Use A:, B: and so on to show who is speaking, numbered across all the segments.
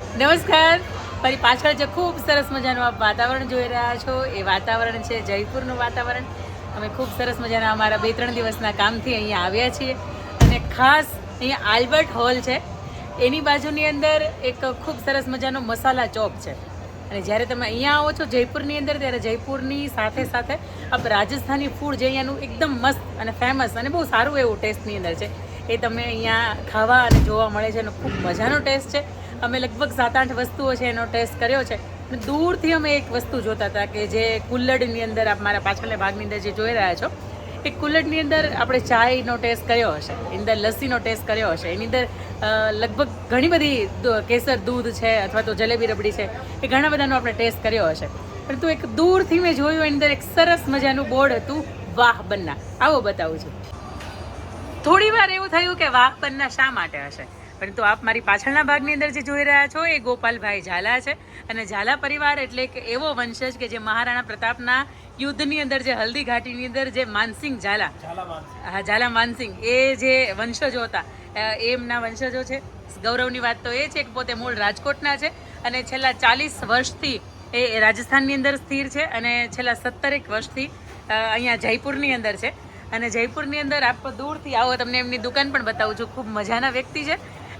A: નમસ્કાર. મારી પાછળ જે ખૂબ સરસ મજાનું આપ વાતાવરણ જોઈ રહ્યા છો, એ વાતાવરણ છે જયપુરનું વાતાવરણ. અમે ખૂબ સરસ મજાના અમારા બે ત્રણ દિવસના કામથી અહીંયા આવ્યા છીએ. અને ખાસ અહીંયા આલ્બર્ટ હોલ છે. એની બાજુની અંદર એક ખૂબ સરસ મજાનો મસાલા ચોપ છે. અને જ્યારે તમે અહીંયા આવો છો જયપુરની અંદર, ત્યારે જયપુરની સાથે સાથે આપ રાજસ્થાની ફૂડ જે અહીંયાનું એકદમ મસ્ત અને ફેમસ અને બહુ સારું એવું ટેસ્ટની અંદર છે. એ તમે અહીંયા ખાવા અને જોવા મળે છે અને ખૂબ મજાનો ટેસ્ટ છે. અમે લગભગ સાત આઠ વસ્તુઓ છે એનો ટેસ્ટ કર્યો છે. દૂરથી અમે એક વસ્તુ જોતા હતા કે જે કુલ્લડની અંદર આપ મારા પાછળના ભાગની અંદર જે જોઈ રહ્યા છો, એ કુલ્લડની અંદર આપણે ચાયનો ટેસ્ટ કર્યો હશે, એની અંદર લસ્સીનો ટેસ્ટ કર્યો હશે, એની અંદર લગભગ ઘણી બધી કેસર દૂધ છે અથવા તો જલેબી રબડી છે, એ ઘણા બધાનો આપણે ટેસ્ટ કર્યો હશે. પરંતુ એક દૂરથી મેં જોયું એની અંદર એક સરસ મજાનું બોર્ડ હતું, વાહ બન્ના. આવો બતાવું છું. થોડી વાર એવું થયું કે વાહ બન્ના શા માટે હશે? પરંતુ આપ મારી પાછળના ભાગની અંદર જે જોઈ રહ્યા છો એ ગોપાલભાઈ ઝાલા છે. અને ઝાલા પરિવાર એટલે એક એવો વંશજ કે જે મહારાણા પ્રતાપના યુદ્ધની અંદર જે હલ્દી ઘાટીની અંદર જે માનસિંહ ઝાલા. હા ઝાલા માનસિંહ. એ જે વંશજો હતા એમના વંશજો છે. ગૌરવની વાત તો એ છે કે પોતે મૂળ રાજકોટના છે અને છેલ્લા ચાલીસ વર્ષથી એ રાજસ્થાનની અંદર સ્થિર છે અને છેલ્લા સત્તરેક વર્ષથી અહીંયા જયપુરની અંદર છે. અને જયપુરની અંદર આપ દૂરથી આવો તમને એમની દુકાન પણ બતાવું છું. ખૂબ મજાના વ્યક્તિ છે.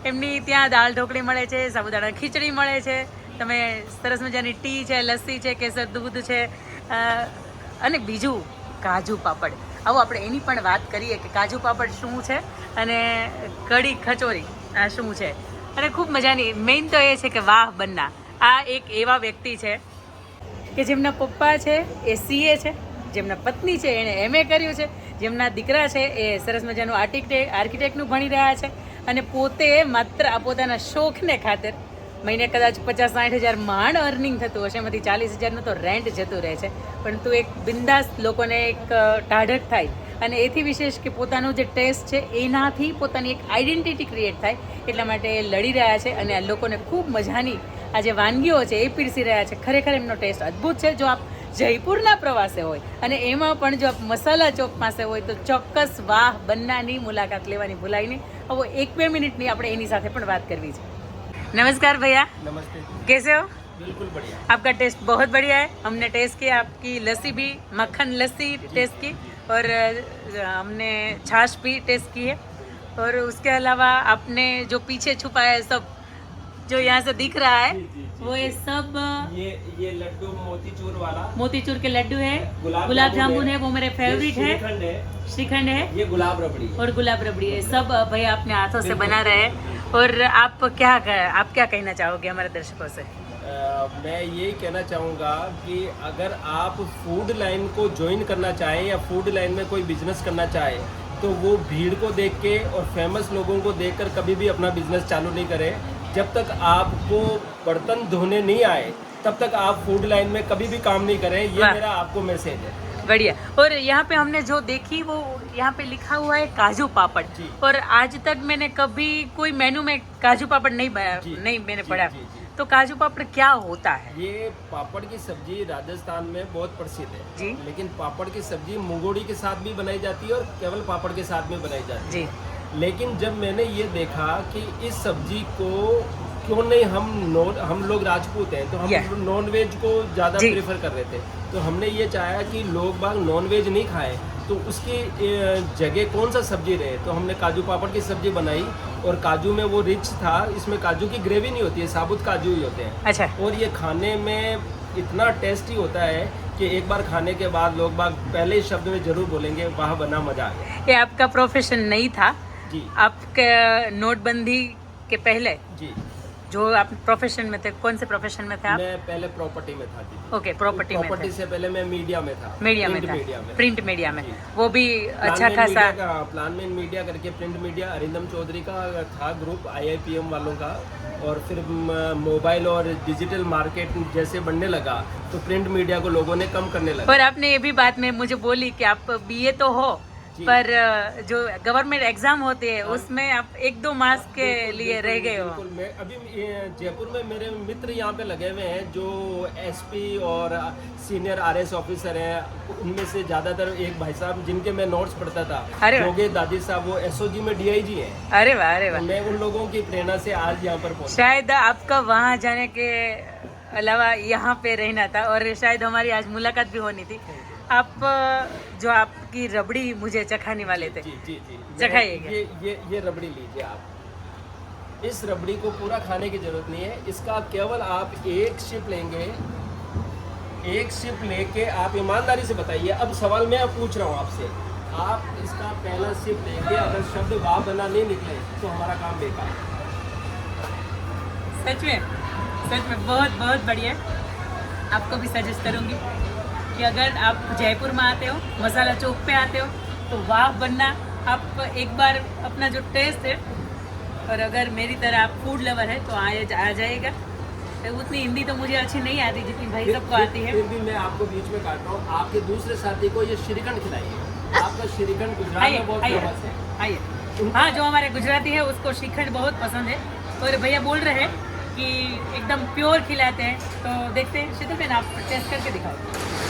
A: એમની ત્યાં દાળ ઢોકળી મળે છે સાબુદાણા ખીચડી મળે છે. તમે સરસ મજાની ટી છે, લસ્સી છે, કેસર દૂધ છે અને બીજું કાજુ પાપડ. આવો આપણે એની પણ વાત કરીએ કે કાજુ પાપડ શું છે અને કઢી ખચોરી આ શું છે. અને ખૂબ મજાની મેઇન તો એ છે કે વાહ બન્ના. આ એક એવા વ્યક્તિ છે કે જેમના પપ્પા છે, એ સીએ છે, જેમના પત્ની છે એણે એમએ કર્યું છે, જેમના દીકરા છે, એ સરસ મજાનું આર્ટિટેક્ટ આર્કિટેક્ટનું ભણી રહ્યા છે અને પોતે માત્ર આ પોતાના શોખને ખાતર મહિને કદાચ પચાસ સાઠ હજાર માંડ અર્નિંગ થતું હશે, એમાંથી ચાલીસ હજારનું તો રેન્ટ જતું રહે છે. પણ તું એક બિંદાસ લોકોને એક ટાઢક થાય. અને એથી વિશેષ કે પોતાનો જે ટેસ્ટ છે, એનાથી પોતાની એક આઈડેન્ટિટી ક્રિએટ થાય. એટલા માટે લડી રહ્યા છે અને આ લોકોને ખૂબ મજાની આ જે વાનગીઓ છે, એ પીરસી રહ્યા છે. ખરેખર એમનો ટેસ્ટ અદ્ભુત છે. જો આપ જયપુરના પ્રવાસે હોય અને એમાં પણ જો આપ મસાલા ચોક પાસે હોય તો ચોક્કસ વાહ બન્નાની મુલાકાત લેવાની ભૂલાય નહીં હવે એક બે મિનિટની આપણે એની સાથે પણ વાત કરવી છે नमस्कार भैया
B: नमस्ते
A: कैसे हो
B: बिल्कुल बढ़िया
A: आपका टेस्ट बहुत बढ़िया है हमने टेस्ट किया आपकी लस्सी भी मक्खन लस्सी टेस्ट की और अ, हमने छाछ भी टेस्ट की है और उसके अलावा आपने जो पीछे छुपाया है सब जो यहाँ से दिख रहा है
B: जी, जी, जी,
A: वो ये सब
B: ये ये लड्डू मोतीचूर वाला।
A: मोतीचूर के लड्डू है।
B: गुलाब जामुन है,
A: वो मेरे फेवरेट है।
B: श्रीखंड है। ये गुलाब रबड़ी
A: और गुलाब रबड़ी है। सब भैया अपने हाथों से बना रहे हैं। और आप क्या आप क्या कहना चाहोगे हमारे दर्शकों से?
B: मैं ये कहना चाहूँगा कि अगर आप फ़ूड लाइन को ज्वाइन करना चाहें या फ़ूड लाइन में कोई बिज़नेस करना चाहे तो वो भीड़ को देख के और फ़ेमस लोगों को देखकर कभी भी अपना बिज़नेस चालू नहीं करें। जब तक आपको बर्तन धोने नहीं आए तब तक आप फ़ूड लाइन में कभी भी काम नहीं करें ये मेरा आपको मैसेज है।
A: बढ़िया। और यहाँ पे हमने जो देखी वो यहाँ पे लिखा हुआ है काजू पापड़। और आज तक मैंने कभी कोई मेनू में काजू पापड़ नहीं बना-
B: जी,
A: नहीं मैंने पढ़ा।
B: जी, जी।
A: तो काजू पापड़ क्या होता है?
B: ये पापड़ की सब्ज़ी राजस्थान में बहुत प्रसिद्ध है।
A: जी।
B: लेकिन पापड़ की सब्ज़ी मुंगोड़ी के साथ भी बनाई जाती है और केवल पापड़ के साथ में बनाई जाती
A: जी।
B: है लेकिन जब मैंने ये देखा कि इस सब्ज़ी को क्यों नहीं हम नॉन हम लोग राजपूत हैं तो हम Yeah. नॉन वेज को ज़्यादा प्रेफर कर रहे थे। तो हमने ये चाहा कि लोग बाग नॉन वेज नहीं खाएँ। तो उसकी जगह कौन सा सब्ज़ी रहे? तो हमने काजू पापड़ की सब्ज़ी बनाई और काजू में वो रिच था। इसमें काजू की ग्रेवी नहीं होती है साबुत काजू ही होते हैं।
A: अच्छा।
B: और ये खाने में इतना टेस्टी होता है कि एक बार खाने के बाद लोग बाग पहले शब्द में ज़रूर बोलेंगे वहाँ बना मज़ा आ गया।
A: ये आपका प्रोफेशन नहीं था।
B: जी।
A: आपके नोटबंदी के पहले?
B: जी।
A: जो आप प्रोफेशन में थे कौन से प्रोफेशन में थे आप?
B: मैं पहले प्रॉपर्टी में था
A: ओके प्रॉपर्टी में
B: प्रॉपर्टी से पहले मैं मीडिया में था।
A: मीडिया में
B: प्रिंट
A: था।
B: मीडिया में।
A: प्रिंट मीडिया में। वो भी अच्छा खासा
B: मीडिया प्लान में मीडिया करके प्रिंट मीडिया अरिंदम चौधरी का था ग्रुप आईआईपीएम वालों का। और फिर मोबाइल और डिजिटल मार्केट जैसे बनने लगा तो प्रिंट मीडिया को लोगों ने कम करने लगा।
A: पर आपने ये भी बात में मुझे बोली कि आप बीए तो हो। पर जो गवर्नमेंट एग्ज़ाम होते हैं उसमें आप एक दो मार्क्स के लिए रह गए हो।
B: मैं अभी जयपुर में मेरे मित्र यहाँ पे लगे हुए हैं जो एसपी और सीनियर आरएस ऑफिसर हैं। उनमें से ज़्यादातर एक भाई साहब जिनके मैं नोट्स पढ़ता था।
A: अरे।
B: जोगे दादी साहब वो एसओजी में डीआईजी हैं।
A: अरे वाह अरे
B: तो
A: वाह
B: मैं उन लोगों की प्रेरणा से आज यहाँ पर पहुँचा।
A: शायद आपका वहाँ जाने के अलावा यहाँ पे रहना था और शायद हमारी आज मुलाकात भी होनी थी। आप जो आपकी रबड़ी मुझे चखाने वाले थे
B: जी जी जी।
A: चखाइएगा।
B: ये ये ये रबड़ी लीजिए आप। इस रबड़ी को पूरा खाने की ज़रूरत नहीं है। इसका केवल आप एक शिप लेंगे। एक शिप लेके आप ईमानदारी से बताइए। अब सवाल मैं पूछ रहा हूँ आपसे। आप इसका पहला शिप लेंगे अगर शब्द वाह बना नहीं निकले तो हमारा काम बेकार
A: सच में सच में बहुत बहुत बढ़िया। आपको भी सजेस्ट करूँगी। कि अगर आप जयपुर में आते हो मसाला चौक पे आते हो तो वाह बनना। आप एक बार अपना जो टेस्ट है और अगर मेरी तरह आप फ़ूड लवर है तो आ आ जाएगा तो उतनी हिंदी तो मुझे अच्छी नहीं आती जितनी भाई सबको आती है।
B: फिर भी मैं आपको बीच में काट रहा हूँ। आपके दूसरे साथी को ये श्रीखंड खिलाइए। आपका श्रीखंड गुजरात
A: आइए
B: में बहुत फ़ेमस है।
A: आइए। हाँ जो हमारे गुजराती है उसको श्रीखंड बहुत पसंद है। और भैया बोल रहे हैं कि एकदम प्योर खिलाते हैं। तो देखते हैं शीतल बहन आप टेस्ट करके दिखाओ।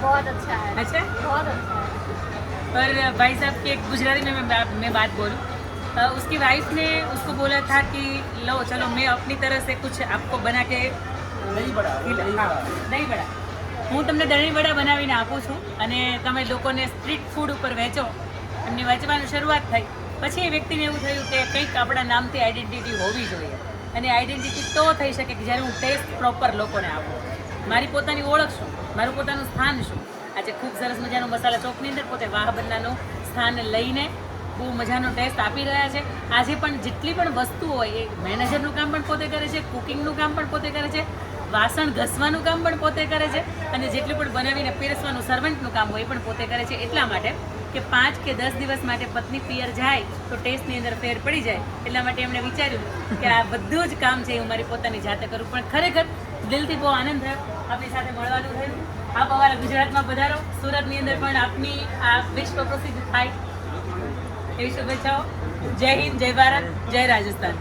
C: बहुत अच्छा है
A: अच्छा
C: बहुत अच्छा है
A: पर भाई साहब की एक गुजराती में मैं, बा- मैं बात बोलूँ अ, उसकी वाइफ ने उसको बोला था कि लो चलो मैं अपनी तरह से कुछ आपको बना के
B: नहीं बड़ा वो नहीं
A: હા,
B: बड़ा
A: દહીં વડા હું તમને દહીં વડા બનાવીને આપું છું અને તમે લોકોને સ્ટ્રીટ ફૂડ ઉપર વેચો એમની વેચવાની શરૂઆત થઈ પછી એ વ્યક્તિને એવું થયું કે કંઈક આપણા નામથી આઈડેન્ટિટી હોવી જોઈએ અને આઈડેન્ટિટી તો થઈ શકે કે જ્યારે હું ટેસ્ટ પ્રોપર લોકોને આપું મારી પોતાની ઓળખ શું? મારું પોતાનું સ્થાન શું? આજે ખૂબ સરસ મજાનો મસાલા ચોકની અંદર પોતે વાહ બન્નાનું સ્થાન લઈને બહુ મજાનો ટેસ્ટ આપી રહ્યા છે. આજે પણ જેટલી પણ વસ્તુ હોય એ મેનેજરનું કામ પણ પોતે કરે છે, કુકિંગનું કામ પણ પોતે કરે છે, વાસણ ઘસવાનું કામ પણ પોતે કરે છે અને જેટલું પણ બનાવીને પીરસવાનું સર્વન્ટનું કામ હોય એ પણ પોતે કરે છે એટલા માટે કે પાંચ કે દસ દિવસ માટે પત્ની પિયર જાય તો ટેસ્ટની અંદર ફેર પડી જાય. એટલા માટે એમણે વિચાર્યું કે આ બધું જ કામ છે હું મારી પોતાની જાતે કરું. પણ ખરેખર દિલથી બહુ આનંદ થયો. આપની સાથે મળવાનું થયું. આપ અમારા ગુજરાતમાં પધારો. સુરતની અંદર પણ આપની આ વિશ્વ પ્રસિદ્ધ થાય. એવી શુભેચ્છાઓ જય હિન્દ, જય ભારત, જય રાજસ્થાન.